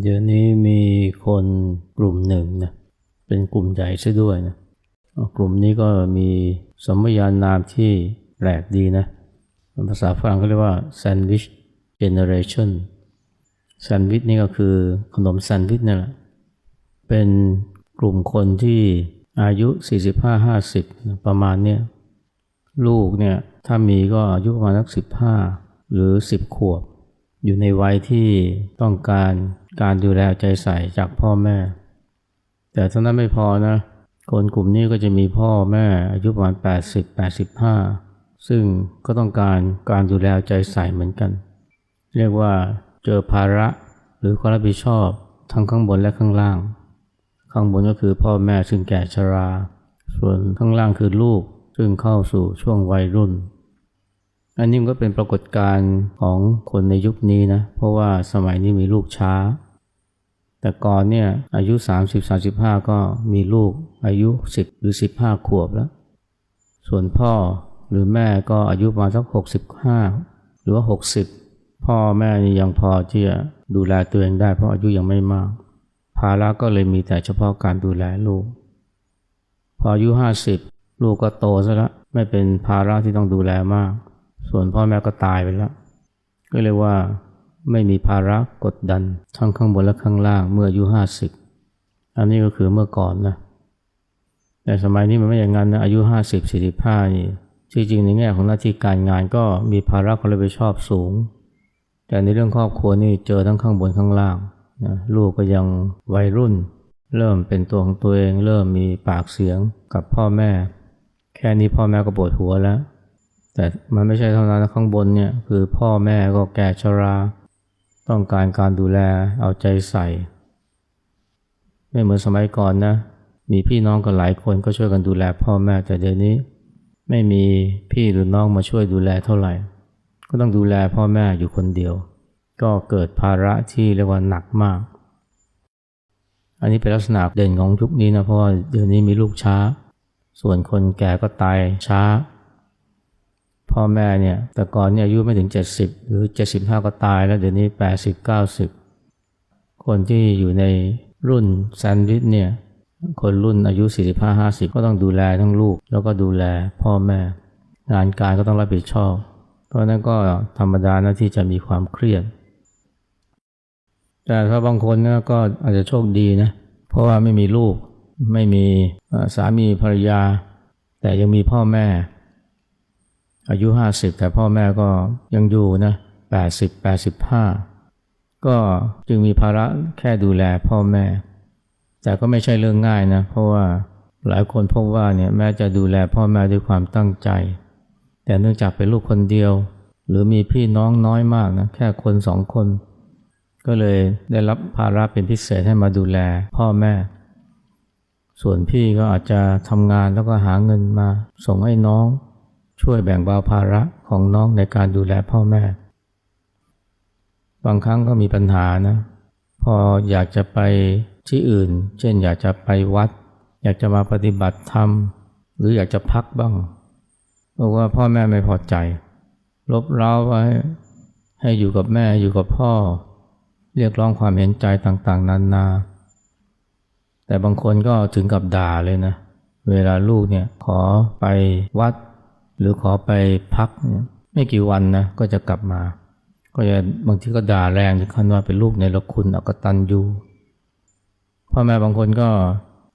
เดี๋ยวนี้มีคนกลุ่มหนึ่งนะเป็นกลุ่มใหญ่ซะด้วยนะกลุ่มนี้ก็มีสมญานามที่แปลกดีนะ ภาษาฝรั่งเขาเรียกว่า sandwich generation แซนด์วิชนี่ก็คือขนมแซนด์วิชนั่แหละ เป็นกลุ่มคนที่อายุ 45-50 ประมาณเนี้ยลูกเนี่ยถ้ามีก็อายุประมาณสัก15 หรือ 10 ขวบ อยู่ในวัยที่ต้องการ การดูแลใจใส่จากพ่อแม่ แต่เท่านั้นไม่พอนะ คนกลุ่มนี้ก็จะมีพ่อแม่อายุประมาณ 80 85 ซึ่งก็ต้องการการดูแลใจใส่เหมือนกัน เรียกว่าเจอภาระหรือความรับผิดชอบทั้งข้างบนและข้างล่าง ข้างบนก็คือพ่อแม่ซึ่งแก่ชรา ส่วนข้างล่างคือลูกซึ่งเข้าสู่ช่วงวัยรุ่น อันนี้ก็เป็นปรากฏการณ์ของคนในยุคนี้นะ เพราะว่าสมัยนี้มีลูกช้า แต่ก่อนเนี่ยอายุ 30-35 ก็มีลูกอายุ 10 หรือ 15 ขวบแล้ว ส่วนพ่อหรือแม่ก็อายุประมาณสัก 65 หรือว่า 60 พ่อแม่นี่ยังพอที่จะดูแลตัวเองได้เพราะอายุยังไม่มาก ภาระก็เลยมีแต่เฉพาะการดูแลลูก พออายุ 50 ลูกก็โตซะแล้วไม่เป็นภาระที่ต้องดูแลมาก ส่วนพ่อแม่ก็ตายไปแล้วก็เลยว่า ไม่มีภาระกดดัน ทั้งข้างบนและข้างล่างเมื่ออายุ50อันนี้ก็คือเมื่อก่อนนะแต่สมัยนี้มันไม่อย่างนั้นนะอายุ50 45นี่ที่จริงๆในแง่ของหน้าที่การงานก็มีภาระความรับผิดชอบสูง แต่ในเรื่องครอบครัวนี่เจอทั้งข้างบนข้างล่างนะลูกก็ยังวัยรุ่น เริ่มเป็นตัวของตัวเองเริ่มมีปากเสียงกับพ่อแม่ แค่นี้พ่อแม่ก็ปวดหัวแล้ว แต่มันไม่ใช่เท่านั้นข้างบนเนี่ยคือพ่อแม่ก็แก่ชรา ต้องการการดูแลเอาใจใส่ ไม่เหมือนสมัยก่อนนะ มีพี่น้องกันหลายคนก็ช่วยกันดูแลพ่อแม่แต่เดี๋ยวนี้ ไม่มีพี่หรือน้องมาช่วยดูแลเท่าไหร่ ก็ต้องดูแลพ่อแม่อยู่คนเดียว ก็เกิดภาระที่เรียกว่าหนักมาก อันนี้เป็นลักษณะเด่นของยุคนี้นะเพราะว่าเดี๋ยวนี้มีลูกช้า ส่วนคนแก่ก็ตายช้า พ่อแม่เนี่ยแต่ก่อนเนี่ยอายุไม่ถึง 70 หรือ 75 ก็ตายแล้วเดี๋ยวนี้ 80 90 คนที่อยู่ในรุ่นแซนด์วิชเนี่ยคนรุ่นอายุ 45-50 ก็ต้องดูแลทั้งลูก แล้วก็ดูแลพ่อแม่ งานการก็ต้องรับผิดชอบ เพราะนั้นก็ธรรมดานะที่จะมีความเครียด แต่ถ้าบางคนก็อาจจะโชคดีนะ เพราะว่าไม่มีลูก ไม่มีสามีภรรยา แต่ยังมีพ่อแม่ อายุ 50 แต่พ่อแม่ก็ยังอยู่นะ80 85 ก็จึงมีภาระแค่ดูแลพ่อแม่ แต่ก็ไม่ใช่เรื่องง่ายนะ เพราะว่าหลายคนพบว่าเนี่ยแม้จะดูแลพ่อแม่ด้วยความตั้งใจ แต่เนื่องจากเป็นลูกคนเดียว หรือมีพี่น้องน้อยมากนะแค่คนสองคน ก็เลยได้รับภาระเป็นพิเศษให้มาดูแลพ่อแม่ ส่วนพี่ก็อาจจะทำงานแล้วก็หาเงินมาส่งให้น้อง ช่วยแบ่งเบาภาระของน้องในการดูแลพ่อแม่ บางครั้งก็มีปัญหานะ พออยากจะไปที่อื่น เช่น อยากจะไปวัด อยากจะมาปฏิบัติธรรม หรืออยากจะพักบ้างบอกว่าพ่อแม่ไม่พอใจ ลบเล้าไว้ให้อยู่กับแม่อยู่กับพ่อ เรียกร้องความเห็นใจต่างๆ นานา แต่บางคนก็ถึงกับด่าเลยนะ เวลาลูกเนี่ยขอไปวัด หรือขอไปพักเนี่ยไม่กี่วันนะก็จะกลับมา ก็จะบางทีก็ด่าแรงถึงขั้นว่าเป็นลูกในละคุณอกตันยูพ่อแม่บางคนก็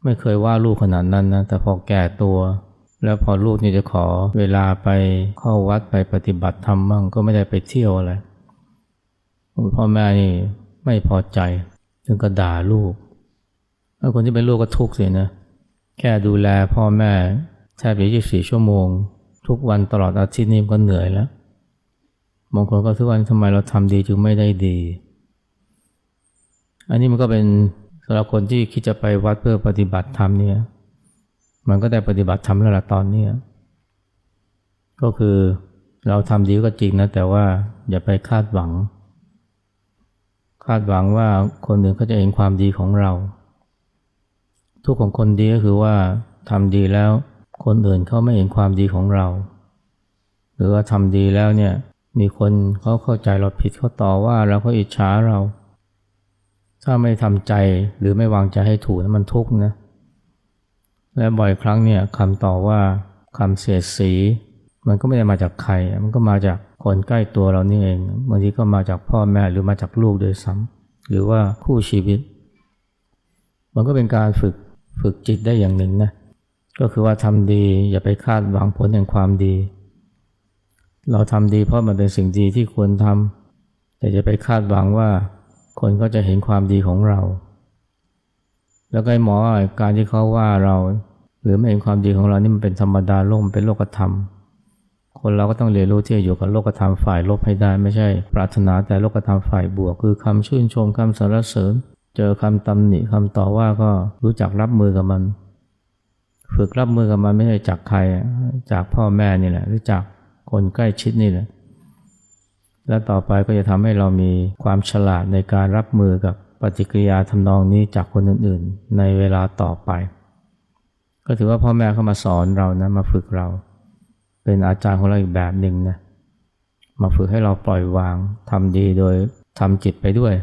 ไม่เคยว่าลูกขนาดนั้นนะแต่พอแก่ตัว แล้วพอลูกนี่จะขอเวลาไปเข้าวัดไปปฏิบัติธรรมบ้างก็ไม่ได้ไปเที่ยวอะไรพ่อแม่นี่ไม่พอใจถึงก็ด่าลูกแล้วคนที่เป็นลูกก็ทุกข์สินะแค่ดูแลพ่อแม่แทบจะยี่สิบสี่ชั่วโมง ทุกวันตลอดอาทิตย์นี่ก็เหนื่อยแล้วบางคนก็ทุกวันทำไมเราทำดีจึงไม่ได้ดี อันนี้มันก็เป็นสำหรับคนที่คิดจะไปวัดเพื่อปฏิบัติธรรมเนี่ย มันก็ได้ปฏิบัติธรรมแล้วล่ะตอนนี้ก็คือเราทำดีก็จริงนะ แต่ว่าอย่าไปคาดหวัง คาดหวังว่าคนอื่นเขาจะเห็นความดีของเรา ทุกของคนดีก็คือว่าทำดีแล้ว คนอื่นเขาไม่เห็นความดีของเรา หรือว่าทำดีแล้วเนี่ยมีคนเขาเข้าใจเราผิดเขาต่อว่าเราเขาอิจฉาเรา ถ้าไม่ทำใจหรือไม่วางใจให้ถูกนะมันทุกข์นะและบ่อยครั้งเนี่ยคำต่อว่าคำเสียดสี มันก็ไม่ได้มาจากใคร มันก็มาจากคนใกล้ตัวเรานี่เองบางทีก็มาจากพ่อแม่หรือมาจากลูกโดยซ้ำหรือว่าคู่ชีวิต มันก็เป็นการฝึกฝึกจิตได้อย่างหนึ่งนะ ก็คือว่าทำดีอย่าไปคาดหวังผลแห่งความดี เราทำดีเพราะมันเป็นสิ่งดีที่ควรทำแต่จะไปคาดหวังว่าคนก็จะเห็นความดีของเรา แล้วก็หมอการที่เขาว่าเรา หรือไม่เห็นความดีของเรานี่มันเป็นธรรมดาโลกเป็นโลกธรรม คนเราก็ต้องเรียนรู้ที่จะอยู่กับโลกธรรมฝ่ายลบให้ได้ ไม่ใช่ ปรารถนาแต่โลกธรรมฝ่ายบวก คือคำชื่นชมคำสรรเสริญ เจอคำตำหนิคำต่อว่าก็รู้จักรับมือกับมัน ฝึกรับมือกับมันไม่ใช่จากใคร จากพ่อแม่นี่แหละ หรือจากคนใกล้ชิดนี่แหละ และต่อไปก็จะทำให้เรามีความฉลาดในการรับมือกับปฏิกิริยาทำนองนี้จากคนอื่นๆ ในเวลาต่อไป ก็ถือว่าพ่อแม่เข้ามาสอนเรานะมาฝึกเรา เป็นอาจารย์ของเราอีกแบบหนึ่งนะมาฝึกให้เราปล่อยวางทำดีโดยทำจิตไปด้วย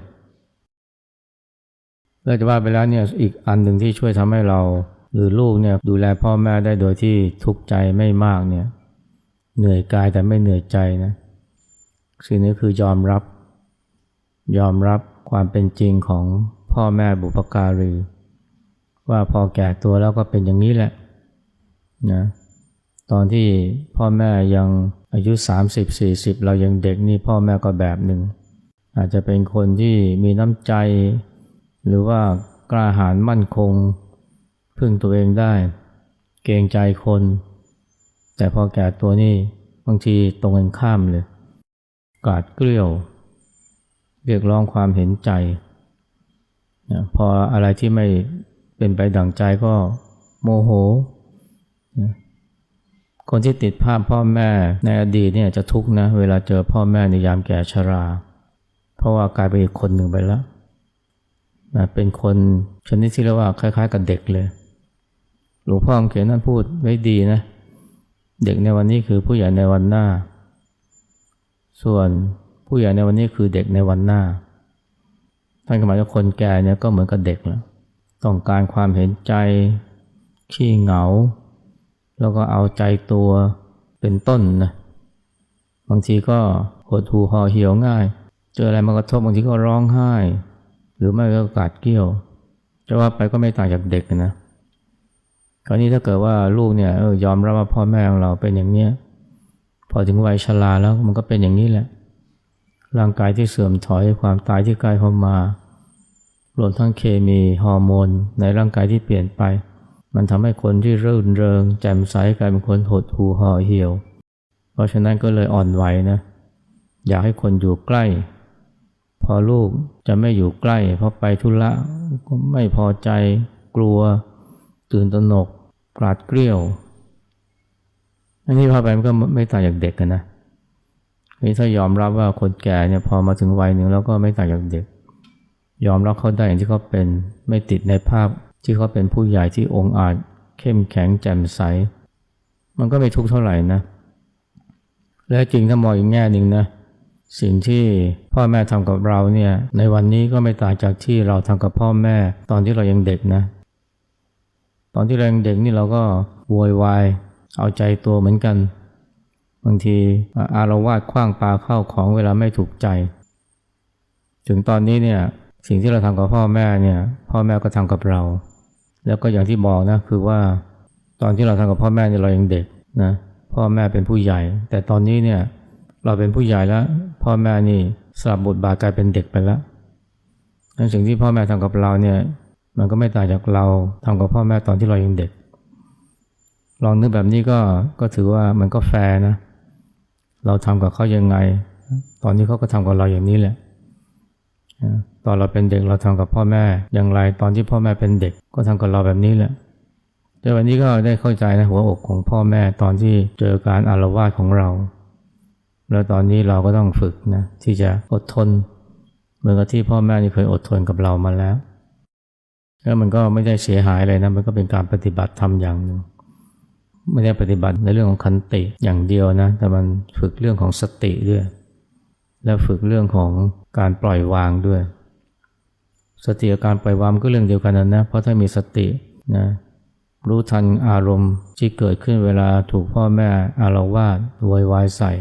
แล้วจะว่าไปแล้วเนี่ยอีกอันหนึ่งที่ช่วยทำให้เรา หรือลูกเนี่ยดูแลพ่อแม่ได้โดยที่ทุกข์ใจไม่มากเนี่ยเหนื่อยกายแต่ไม่เหนื่อยใจนะสิ่งนี้คือยอมรับ ยอมรับความเป็นจริงของพ่อแม่บุปการี ว่าพอแก่ตัวแล้วก็เป็นอย่างนี้แหละนะตอนที่พ่อแม่ยังอายุ 30-40 เรายังเด็กนี่พ่อแม่ก็แบบหนึ่ง อาจจะเป็นคนที่มีน้ำใจ หรือว่ากล้าหาญมั่นคง พึ่งตัวเองได้ เกรงใจคน แต่พอแก่ตัวนี่บางทีตรงกันข้ามเลย กาดเกลี้ยว เรียกร้องความเห็นใจนะพออะไรที่ไม่เป็นไปดั่งใจก็โมโหนะคนที่ติดภาพพ่อแม่ในอดีตเนี่ยจะทุกข์นะ เวลาเจอพ่อแม่ในยามแก่ชรา เพราะว่ากลายเป็นอีกคนหนึ่งไปแล้วนะเป็นคนชนิดที่เรียกว่าคล้าย ๆ กับเด็กเลย หลวงพ่อเขียนนั่นพูดไว้ดีนะ เด็กในวันนี้คือผู้ใหญ่ในวันหน้า ส่วนผู้ใหญ่ในวันนี้คือเด็กในวันหน้า ท่านหมายว่าคนแก่เนี่ยก็เหมือนกับเด็กแล้วต้องการความเห็นใจ ขี้เหงา แล้วก็เอาใจตัวเป็นต้นนะบางทีก็หดหูห่อเหี่ยวง่าย เจออะไรมากระทบบางทีก็ร้องไห้ หรือไม่ก็กาดเกี้ยวจะว่าไปก็ไม่ต่างจากเด็กนะ คราวนี้ถ้าเกิดว่าลูกเนี่ยเออยอมรับว่าพ่อแม่ของเราเป็นอย่างเนี้ยพอถึงวัยชราแล้วมันก็เป็นอย่างนี้แหละ ร่างกายที่เสื่อมถอยความตายที่ใกล้เข้ามารวมทั้งเคมีฮอร์โมน ในร่างกายที่เปลี่ยนไป มันทำให้คนที่รื่นเริง แจ่มใสกลายเป็นคนหดหู่ห่อเหี่ยว เพราะฉะนั้นก็เลยอ่อนไหวนะอยากให้คนอยู่ใกล้ พอลูกจะไม่อยู่ใกล้ เพราะไปธุระก็ไม่พอใจกลัว ตื่นตระหนกกราดเกลียว อันนี้พอไปมันก็ไม่ต่างจากเด็กกันนะนี่ถ้ายอมรับว่าคนแก่เนี่ยพอมาถึงวัยหนึ่งแล้วก็ไม่ต่างจากเด็ก ยอมรับเขาได้อย่างที่เขาเป็นไม่ติดในภาพที่เขาเป็นผู้ใหญ่ที่องอาจเข้มแข็งแจ่มใส มันก็ไม่ทุกข์เท่าไหร่นะ และจริงถ้ามองอีกแง่หนึ่งนะ สิ่งที่พ่อแม่ทำกับเราเนี่ยในวันนี้ก็ไม่ต่างจากที่เราทำกับพ่อแม่ตอนที่เรายังเด็กนะ ตอนที่เรายังเด็กนี่เราก็โวยวายเอาใจตัวเหมือนกัน บางทีอารวาสคว้างปลาเข้าของเวลาไม่ถูกใจ ถึงตอนนี้เนี่ยสิ่งที่เราทำกับพ่อแม่เนี่ย พ่อแม่ก็ทำกับเรา แล้วก็อย่างที่บอกนะคือว่า ตอนที่เราทำกับพ่อแม่เนี่ยเรายังเด็กนะพ่อแม่เป็นผู้ใหญ่ แต่ตอนนี้เนี่ยเราเป็นผู้ใหญ่แล้ว พ่อแม่นี่สลับบทบาทกลายเป็นเด็กไปแล้วนั่นสิ่งที่พ่อแม่ทำกับเราเนี่ย มันก็ไม่ต่างจากเราทำกับพ่อแม่ตอนที่เรายังเด็ก ลองนึกแบบนี้ก็ก็ถือว่ามันก็แฟร์นะ เราทำกับเขายังไง ตอนนี้เขาก็ทำกับเราอย่างนี้แหละตอนเราเป็นเด็กเราทำกับพ่อแม่อย่างไร ตอนที่พ่อแม่เป็นเด็กก็ทำกับเราแบบนี้แหละแต่วันนี้ก็ได้เข้าใจนะหัวอกของพ่อแม่ตอนที่เจอการอารวาสของเรา แล้วตอนนี้เราก็ต้องฝึกนะที่จะอดทน เหมือนกับที่พ่อแม่นี่เคยอดทนกับเรามาแล้ว แล้วมันก็ไม่ได้เสียหายอะไรนะ มันก็เป็นการปฏิบัติธรรมอย่างหนึ่ง ไม่ได้ปฏิบัติในเรื่องของคันติอย่างเดียวนะ แต่มันฝึกเรื่องของสติด้วย และฝึกเรื่องของการปล่อยวางด้วย สติกับการปล่อยวางก็เรื่องเดียวกันนะนะ เพราะถ้ามีสตินะ รู้ทันอารมณ์ที่เกิดขึ้นเวลาถูกพ่อแม่อารวาสโวยวายใส่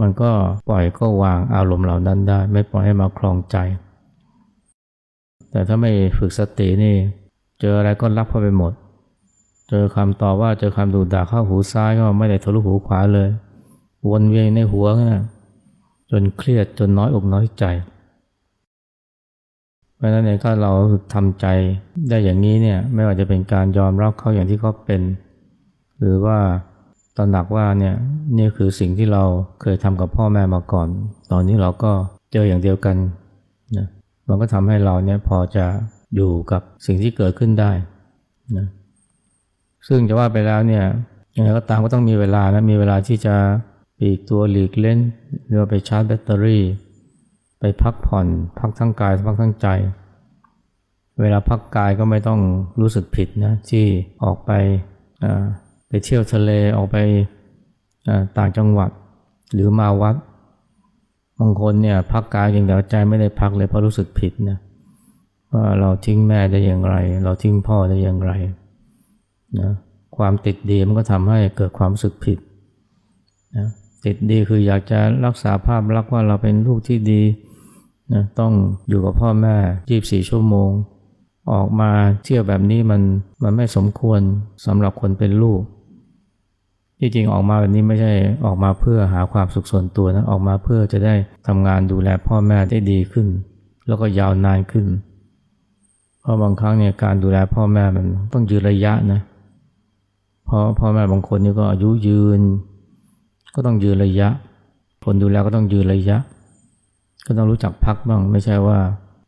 มันก็ปล่อยก็วางอารมณ์เหล่านั้นได้ ไม่ปล่อยให้มาคลองใจ แต่ถ้าไม่ฝึกสตินี่ เจออะไรก็รับเข้าไปหมด เจอคำต่อว่าเจอคำดูด่าเข้าหูซ้ายก็ไม่ได้ทะลุหูขวาเลย วนเวียนในหัวนะจนเครียดจนน้อยอกน้อยใจเพราะนั้นเนี่ยถ้าเราทำใจได้อย่างนี้เนี่ยไม่ว่าจะเป็นการยอมรับเขาอย่างที่เขาเป็น หรือว่าตระหนักว่าเนี่ยนี่คือสิ่งที่เราเคยทำกับพ่อแม่มาก่อน ตอนนี้เราก็เจออย่างเดียวกันนะ มันก็ทำให้เราเนี่ยพอจะอยู่กับสิ่งที่เกิดขึ้นได้นะซึ่งจะว่าไปแล้วเนี่ยยังไงก็ตามก็ต้องมีเวลานะมีเวลาที่จะปีกตัวหลีกเล่นหรือไปชาร์จแบตเตอรี่ ไปพักผ่อน พักทั้งกายพักทั้งใจ เวลาพักกายก็ไม่ต้องรู้สึกผิดนะที่ออกไปไปเที่ยวทะเลออกไปต่างจังหวัดหรือมาวัด บางคนเนี่ยพักกายอย่างเดียวใจไม่ได้พักเลยเพราะรู้สึกผิดนะว่าเราทิ้งแม่ได้อย่างไร เราทิ้งพ่อได้อย่างไรนะความติดดีมันก็ทำให้เกิดความรู้สึกผิดนะติดดีคืออยากจะรักษาภาพลักษณ์ว่าเราเป็นลูกที่ดีนะต้องอยู่กับพ่อแม่ 24 ชั่วโมง ออกมาเที่ยวแบบนี้มันมันไม่สมควรสำหรับคนเป็นลูก จริงออกมาแบบนี้ไม่ใช่ออกมาเพื่อหาความสุขส่วนตัวนะออกมาเพื่อจะได้ทำงานดูแลพ่อแม่ได้ดีขึ้น แล้วก็ยาวนานขึ้น เพราะบางครั้งเนี่ยการดูแลพ่อแม่มันต้องยืนระยะนะเพราะพ่อแม่บางคนนี่ก็อายุยืน ก็ต้องยืนระยะ คนดูแลก็ต้องยืนระยะ ก็ต้องรู้จักพักบ้าง ไม่ใช่ว่า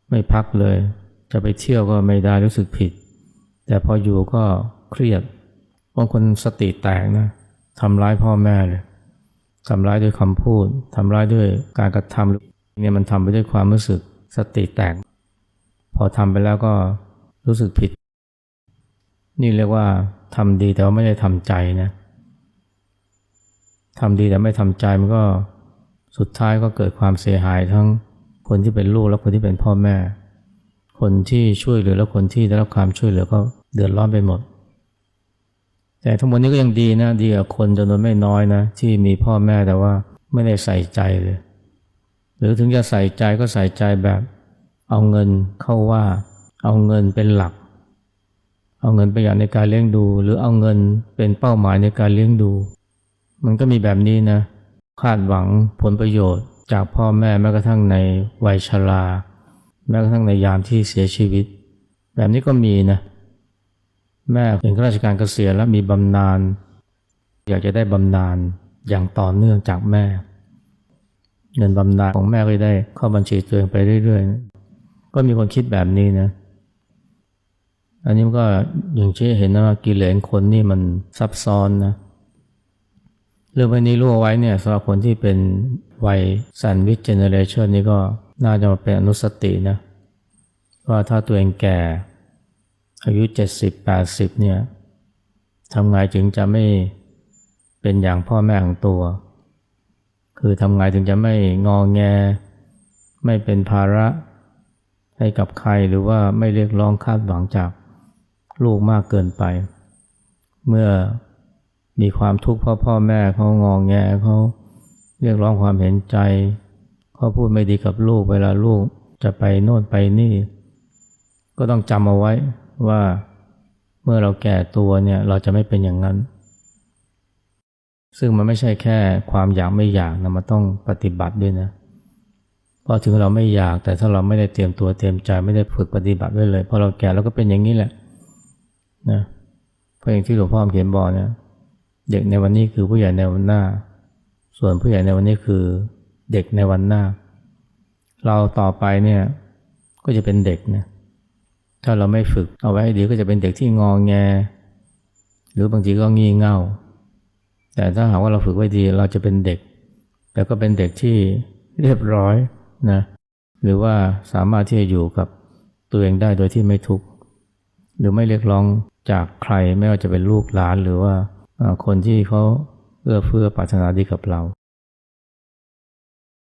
ไม่พักเลย จะไปเที่ยวก็ไม่ได้รู้สึกผิด แต่พออยู่ก็เครียดบางคนสติแตกนะ ทำร้ายพ่อแม่เลยทำร้ายด้วยคำพูดทำร้ายด้วยการกระทำเนี่ยมันทำไปด้วยความรู้สึกสติแตก พอทำไปแล้วก็รู้สึกผิด นี่เรียกว่าทำดีแต่ว่าไม่ได้ทำใจนะทำดีแต่ไม่ทำใจมันก็สุดท้ายก็เกิดความเสียหายทั้งคนที่เป็นลูกและคนที่เป็นพ่อแม่ คนที่ช่วยเหลือและคนที่ได้รับความช่วยเหลือก็เดือดร้อนไปหมด แต่ทั้งหมดนี้ก็ยังดีนะ ดีกว่าคนจำนวนไม่น้อยนะ ที่มีพ่อแม่แต่ว่าไม่ได้ใส่ใจเลย หรือถึงจะใส่ใจก็ใส่ใจแบบเอาเงินเข้าว่า เอาเงินเป็นหลัก เอาเงินประหยัดในการเลี้ยงดู หรือเอาเงินเป็นเป้าหมายในการเลี้ยงดู มันก็มีแบบนี้นะคาดหวังผลประโยชน์ จากพ่อแม่แม้กระทั่งในวัยชราแม้กระทั่งในยามที่เสียชีวิต แบบนี้ก็มีนะ แม่เป็นข้าราชการเกษียณแล้วมีบำนาญอยากจะได้บำนาญอย่างต่อเนื่องจากแม่ เงินบำนาญของแม่ก็ได้เข้าบัญชีตัวเองไปเรื่อยๆ ก็มีคนคิดแบบนี้นะ อันนี้ก็อย่างที่เห็นนะว่ากิเลสคนนี่มันซับซ้อนนะ เรื่องวันนี้รู้เอาไว้เนี่ยสำหรับคนที่เป็นวัยสันวิชเจเนเรชันนี่ก็น่าจะมาเป็นอนุสตินะว่าถ้าตัวเองแก่ อายุเจ็ดสิบแปดสิบเนี่ยทำไงถึงจะไม่เป็นอย่างพ่อแม่ของตัว คือทำไงถึงจะไม่งอแง ไม่เป็นภาระให้กับใครหรือว่าไม่เรียกร้องคาดหวังจากลูกมากเกินไป เมื่อมีความทุกข์เพราะพ่อแม่เขางองแงเขาเรียกร้องความเห็นใจเขาพูดไม่ดีกับลูกเวลาลูกจะไปโน่นไปนี่ ก็ต้องจำเอาไว้ ว่าเมื่อเราแก่ตัวเนี่ยเราจะไม่เป็นอย่างนั้น ซึ่งมันไม่ใช่แค่ความอยากไม่อยากนะมันต้องปฏิบัติด้วยนะพอถึงเราไม่อยากแต่ถ้าเราไม่ได้เตรียมตัวเตรียมใจไม่ได้ฝึกปฏิบัติไว้เลยพอเราแก่เราก็เป็นอย่างนี้แหละนะเพราะอย่างที่หลวงพ่อเขียนบอกเนี่ยเด็กในวันนี้คือผู้ใหญ่ในวันหน้า ส่วนผู้ใหญ่ในวันนี้คือเด็กในวันหน้า เราต่อไปเนี่ยก็จะเป็นเด็กนะ ถ้าเราไม่ฝึกเอาไว้ดีก็จะเป็นเด็กที่งองแง หรือบางทีก็งี่เง่า แต่ถ้าหากว่าเราฝึกไว้ดีเราจะเป็นเด็ก แต่ก็เป็นเด็กที่เรียบร้อยนะหรือว่าสามารถที่จะอยู่กับตัวเองได้โดยที่ไม่ทุกข์หรือไม่เรียกร้องจากใครไม่ว่าจะเป็นลูกหลานหรือว่าคนที่เขาเอื้อเฟื้อปรารถนาดีกับเรา